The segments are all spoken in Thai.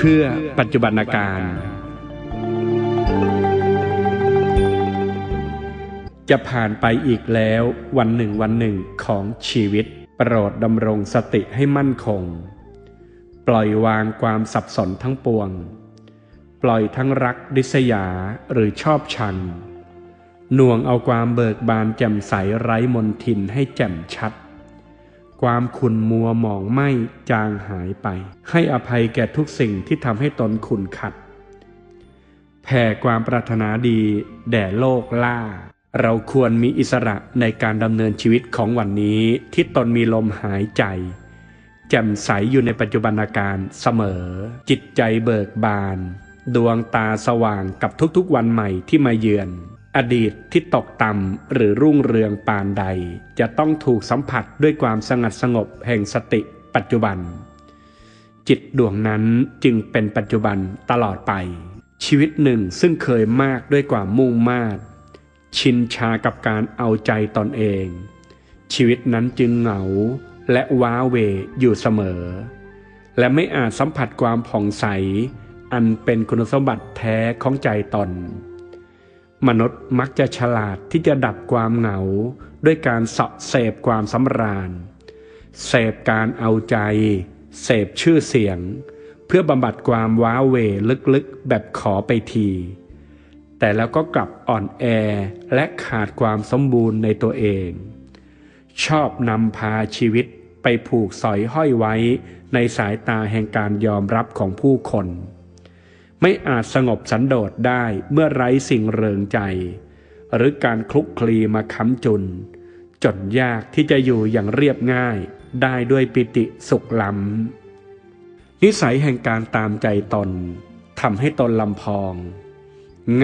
พื่อปัจจุบันการ จะผ่านไปอีกแล้ววันหนึ่งวันหนึ่งของชีวิตโปรดดำรงสติให้มั่นคง ปล่อยวางความสับสนทั้งปวง ปล่อยทั้งรักดิษยาหรือชอบชังหน่วงเอาความเบิกบานแจ่มใสไร้มนทินให้แจ่มชัด ความขุนมัวหมองไหมจางหายไป ให้อภัยแก่ทุกสิ่งที่ทำให้ตนขุนขัด แผ่ความปรารถนาดีแด่โลกล่า เราควรมีอิสระในการดำเนินชีวิตของวันนี้ที่ตนมีลมหายใจ แจ่มใสอยู่ในปัจจุบันการเสมอ จิตใจเบิกบาน ดวงตาสว่างกับทุกๆวันใหม่ที่มาเยือน อดีตที่ตกต่ำหรือรุ่งเรืองปานใด จะต้องถูกสัมผัสด้วยความสงัดสงบแห่งสติปัจจุบัน จิตดวงนั้นจึงเป็นปัจจุบันตลอดไป ชีวิตหนึ่งซึ่งเคยมากด้วยความมุ่งมาดชินชากับการเอาใจตนเอง ชีวิตนั้นจึงเหงาและว้าเวอยู่เสมอ และไม่อาจสัมผัสความผ่องใส อันเป็นคุณสมบัติแท้ของใจตน มนุษย์มักจะฉลาดที่จะดับความเหงา ด้วยการสะเสพความสำราญ เสพการเอาใจ เสพชื่อเสียง เพื่อบำบัดความว้าเหวลึกๆ แบบขอไปที แต่แล้วก็กลับอ่อนแอและขาดความสมบูรณ์ในตัวเอง ชอบนำพาชีวิตไปผูกสอยห้อยไว้ในสายตาแห่งการยอมรับของผู้คน ไม่อาจสงบสันโดษได้เมื่อไร้สิ่งเริงใจ หรือการคลุกคลีมาค้ำจุนจนยากที่จะอยู่อย่างเรียบง่ายได้ด้วยปิติสุขล้ำนิสัยแห่งการตามใจตนทำให้ตนลำพอง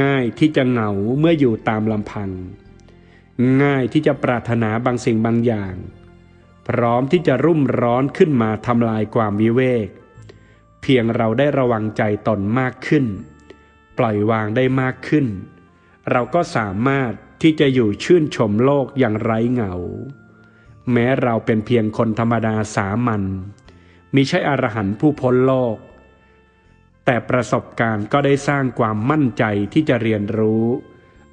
ง่ายที่จะเหงาเมื่ออยู่ตามลำพัง ง่ายที่จะปรารถนาบางสิ่งบางอย่าง พร้อมที่จะรุ่มร้อนขึ้นมาทำลายความวิเวก พียงเราได้ระวังใจตนมากขึ้น ปล่อยวางได้มากขึ้น เราก็สามารถที่จะอยู่ชื่นชมโลกอย่างไร้เหงา แม้เราเป็นเพียงคนธรรมดาสามัญมิใช่อรหันต์ผู้พ้นโลก แต่ประสบการณ์ก็ได้สร้างความมั่นใจที่จะเรียนรู้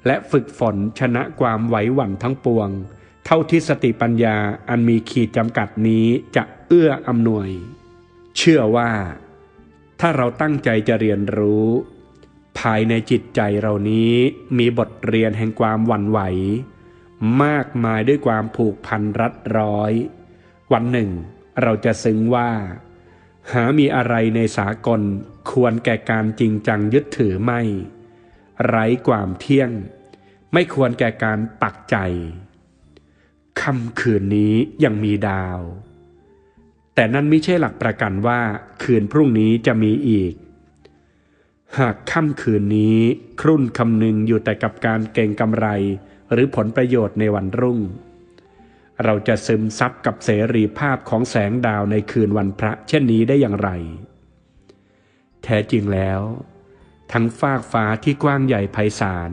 และฝึกฝนชนะความไหวหวั่นทั้งปวง เท่าที่สติปัญญาอันมีขีดจำกัดนี้จะเอื้ออำนวย เชื่อว่า ถ้าเราตั้งใจจะเรียนรู้ ภายในจิตใจเรานี้มีบทเรียนแห่งความหวั่นไหว มากมายด้วยความผูกพันรัดร้อย วันหนึ่ง เราจะซึ้งว่า หามีอะไรในสากลควรแก่การจริงจังยึดถือไม่ ไร้ความเที่ยง ไม่ควรแก่การปักใจค่ำคืนนี้ยังมีดาว แต่นั่นไม่ใช่หลักประกันว่าคืนพรุ่งนี้จะมีอีก หากค่ำคืนนี้ครุ่นคำนึงอยู่แต่กับการเก่งกำไร หรือผลประโยชน์ในวันรุ่ง เราจะซึมซับกับเสรีภาพของแสงดาวในคืนวันพระเช่นนี้ได้อย่างไร แท้จริงแล้ว ทั้งฟากฟ้าที่กว้างใหญ่ไพศาล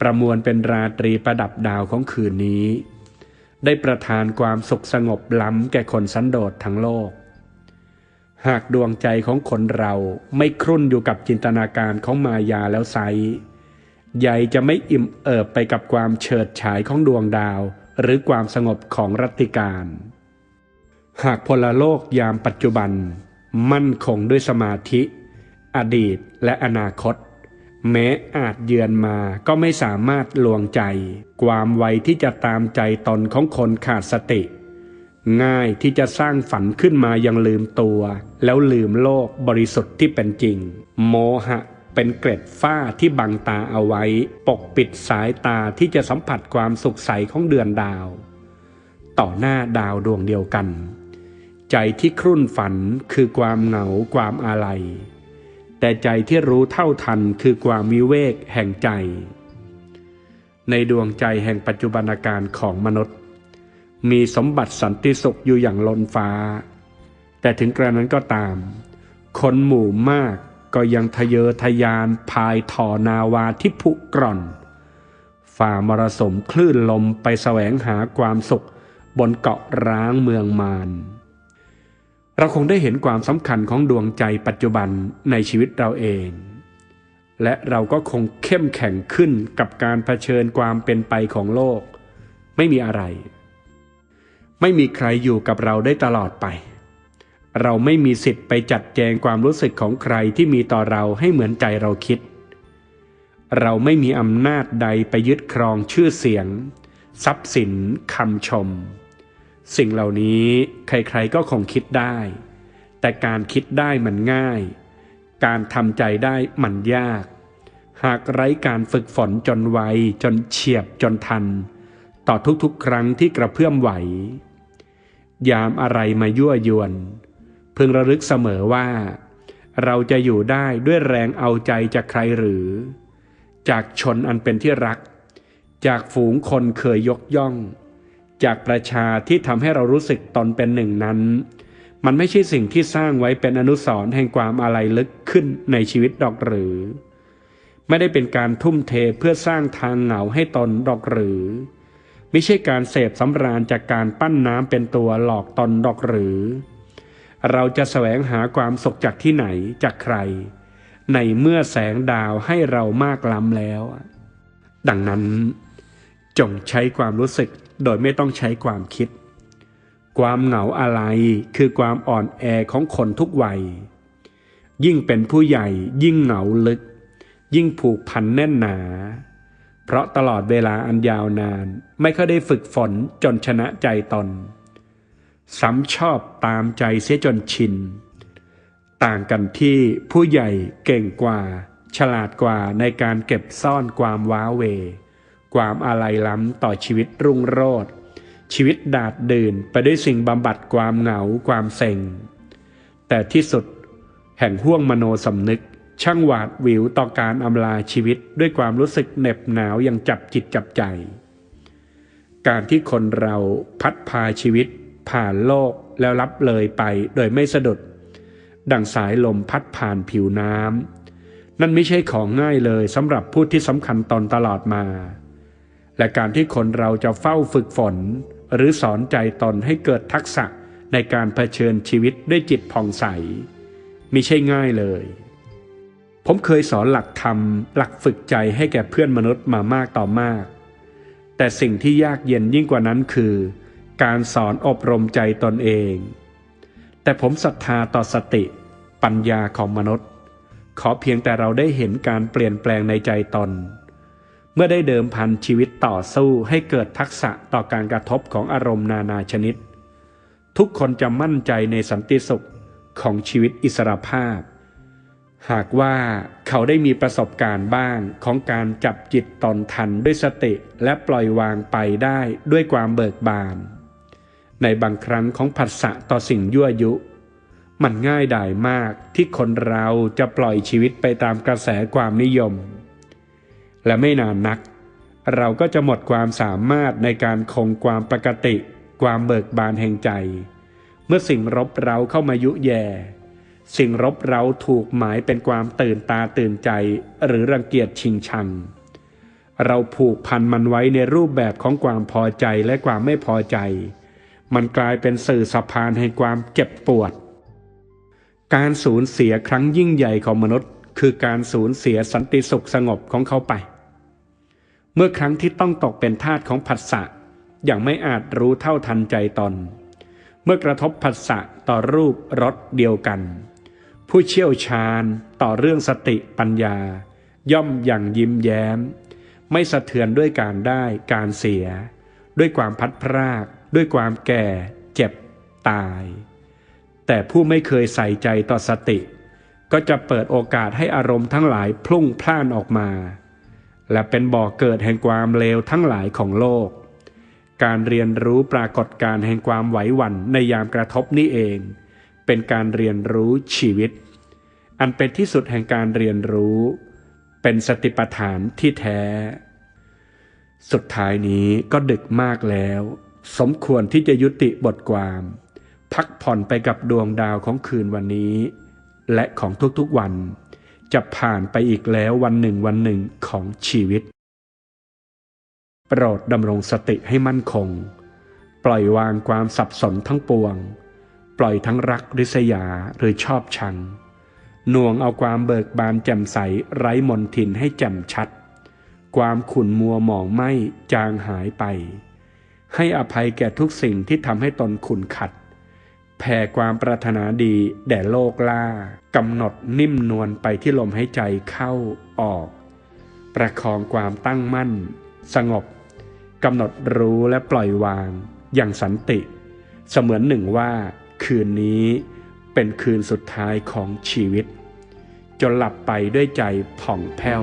ประมวลเป็นราตรีประดับดาวของคืนนี้ ได้ประทานความสุขสงบล้ำแก่คนสันโดษทั้งโลก หากดวงใจของคนเราไม่ครุ่นอยู่กับจินตนาการของมายาแล้วไซใหญ่จะไม่อิ่มเอิบไปกับความเฉิดฉายของดวงดาว หรือความสงบของรัตติการ หากพลโลกยามปัจจุบัน มั่นคงด้วยสมาธิ อดีตและอนาคต แม้อาจเยือนมาก็ไม่สามารถลวงใจ ความไวที่จะตามใจตนของคนขาดสติ ง่ายที่จะสร้างฝันขึ้นมายังลืมตัว แล้วลืมโลกบริสุทธิ์ที่เป็นจริง โมหะเป็นเกร็ดฝ้าที่บังตาเอาไว้ ปกปิดสายตาที่จะสัมผัสความสุขใสของเดือนดาว ต่อหน้าดาวดวงเดียวกัน ใจที่ครุ่นฝันคือความเหงาความอาลัย แต่ใจที่รู้เท่าทันคือความวิเวกแห่งใจ ในดวงใจแห่งปัจจุบันการของมนุษย์ มีสมบัติสันติสุขอยู่อย่างล้นฟ้า แต่ถึงกระนั้นก็ตาม คนหมู่มากก็ยังทะเยอทะยานพายทอนาวาที่ผุกร่อน ฝ่ามรสมคลื่นลมไปแสวงหาความสุขบนเกาะร้างเมืองมาร เราคงได้เห็นความสำคัญของดวงใจปัจจุบันในชีวิตเราเอง และเราก็คงเข้มแข็งขึ้นกับการเผชิญความเป็นไปของโลก ไม่มีอะไร ไม่มีใครอยู่กับเราได้ตลอดไป เราไม่มีสิทธิ์ไปจัดแจงความรู้สึกของใครที่มีต่อเราให้เหมือนใจเราคิด เราไม่มีอำนาจใดไปยึดครองชื่อเสียง ทรัพย์สินคำชม สิ่งเหล่านี้ใครๆก็คงคิดได้ แต่การคิดได้มันง่าย การทำใจได้มันยาก หากไร้การฝึกฝนจนไวจนเฉียบจนทัน ต่อทุกๆ ครั้งที่กระเพื่อมไหว ยามอะไรมายั่วยวน พึงระลึกเสมอว่า เราจะอยู่ได้ด้วยแรงเอาใจจากใครหรือ จากชนอันเป็นที่รัก จากฝูงคนเคยยกย่อง จากประชาที่ทำให้เรารู้สึกตนเป็นหนึ่งนั้น มันไม่ใช่สิ่งที่สร้างไว้เป็นอนุสรณ์แห่งความอะไรลึกขึ้นในชีวิตดอกหรือ ไม่ได้เป็นการทุ่มเทเพื่อสร้างทางเหงาให้ตนดอกหรือ ไม่ใช่การเสพสำราญจากการปั้นน้ำเป็นตัวหลอกตนดอกหรือ เราจะแสวงหาความสุขจากที่ไหนจากใคร ในเมื่อแสงดาวให้เรามากล้ำแล้ว ดังนั้น จงใช้ความรู้สึกโดยไม่ต้องใช้ความคิด ความเหงาอะไรคือความอ่อนแอของคนทุกวัย ยิ่งเป็นผู้ใหญ่ยิ่งเหงาลึก ยิ่งผูกพันแน่นหนา เพราะตลอดเวลาอันยาวนานไม่เคยได้ฝึกฝนจนชนะใจตนซ้ำชอบตามใจเสียจนชิน ต่างกันที่ผู้ใหญ่เก่งกว่า ฉลาดกว่าในการเก็บซ่อนความว้าเหว ความอะไรล้ำต่อชีวิตรุ่งโรจน์ชีวิตดาดดื่นไปด้วยสิ่งบำบัดความเหงาความเซ็ง แต่ที่สุดแห่งห่วงมโนสำนึก ช่างหวาดหวิวต่อการอำลาชีวิตด้วยความรู้สึกเหน็บหนาวอย่างจับจิตจับใจ การที่คนเราพัดพาชีวิต ผ่านโลกแล้วรับเลยไปโดยไม่สะดุด ดังสายลมพัดผ่านผิวน้ำนั่นไม่ใช่ของง่ายเลยสำหรับผู้ที่สำคัญตนตลอดมา และการที่คนเราจะเฝ้าฝึกฝน หรือสอนใจตนให้เกิดทักษะในการเผชิญชีวิตด้วยจิตผ่องใสมิใช่ง่ายเลย ผมเคยสอนหลักธรรม หลักฝึกใจให้แก่เพื่อนมนุษย์มามากต่อมาก แต่สิ่งที่ยากเย็นยิ่งกว่านั้นคือ การสอนอบรมใจตนเอง แต่ผมศรัทธาต่อสติ ปัญญาของมนุษย์ ขอเพียงแต่เราได้เห็นการเปลี่ยนแปลงในใจตน มื่อได้เดิมพันชีวิตต่อสู้ให้เกิดทักษะต่อการกระทบของอารมณ์นานาชนิด ทุกคนจะมั่นใจในสันติสุขของชีวิตอิสรภาพ หากว่าเขาได้มีประสบการณ์บ้างของการจับจิตตอนทันด้วยสติและปล่อยวางไปได้ด้วยความเบิกบาน ในบางครั้งของผัสสะต่อสิ่งยั่วยุ มันง่ายดายมากที่คนเราจะปล่อยชีวิตไปตามกระแสความนิยม และไม่นานนัก เราก็จะหมดความสามารถในการคงความปกติ ความเบิกบานแห่งใจ เมื่อสิ่งรบเร้าเข้ามายุแย่สิ่งรบเร้าถูกหมายเป็นความตื่นตาตื่นใจ หรือรังเกียจชิงชัง เราผูกพันมันไว้ในรูปแบบของความพอใจและความไม่พอใจ มันกลายเป็นสื่อสะพานแห่งความเจ็บปวด การสูญเสียครั้งยิ่งใหญ่ของมนุษย์ คือการสูญเสียสันติสุขสงบของเขาไป เมื่อครั้งที่ต้องตกเป็นทาสของผัสสะอย่างไม่อาจรู้เท่าทันใจตน เมื่อกระทบผัสสะต่อรูปรสเดียวกัน ผู้เชี่ยวชาญต่อเรื่องสติปัญญา ย่อมอย่างยิ้มแย้ม ไม่สะเทือนด้วยการได้การเสีย ด้วยความพัดพราก ด้วยความแก่ เจ็บ ตาย แต่ผู้ไม่เคยใส่ใจต่อสติ ก็จะเปิดโอกาสให้อารมณ์ทั้งหลายพลุ่งพล่านออกมา และเป็นบ่อกเกิดแห่งความเลวทั้งหลายของโลก การเรียนรู้ปรากฏการแห่งความไหวหวั่นในยามกระทบนี้เอง เป็นการเรียนรู้ชีวิต อันเป็นที่สุดแห่งการเรียนรู้ เป็นสติปัฏฐานที่แท้ สุดท้ายนี้ก็ดึกมากแล้ว สมควรที่จะยุติบทความ พักผ่อนไปกับดวงดาวของคืนวันนี้ และของทุกๆวัน จะผ่านไปอีกแล้ววันหนึ่งวันหนึ่งของชีวิต โปรดดำรงสติให้มั่นคง ปล่อยวางความสับสนทั้งปวง ปล่อยทั้งรักริษยาหรือชอบชังหน่วงเอาความเบิกบานแจ่มใสไร้มนทินให้แจ่มชัด ความขุ่นมัวหมองไหมจางหายไป ให้อภัยแก่ทุกสิ่งที่ทำให้ตนขุ่นขัด แผ่ความปรารถนาดีแด่โลกล่ากำหนดนิ่มนวลไปที่ลมหายใจเข้าออก ประคองความตั้งมั่น สงบกำหนดรู้และปล่อยวาง อย่างสันติ เสมือนหนึ่งว่า คืนนี้เป็นคืนสุดท้ายของชีวิต จนหลับไปด้วยใจผ่องแผ้ว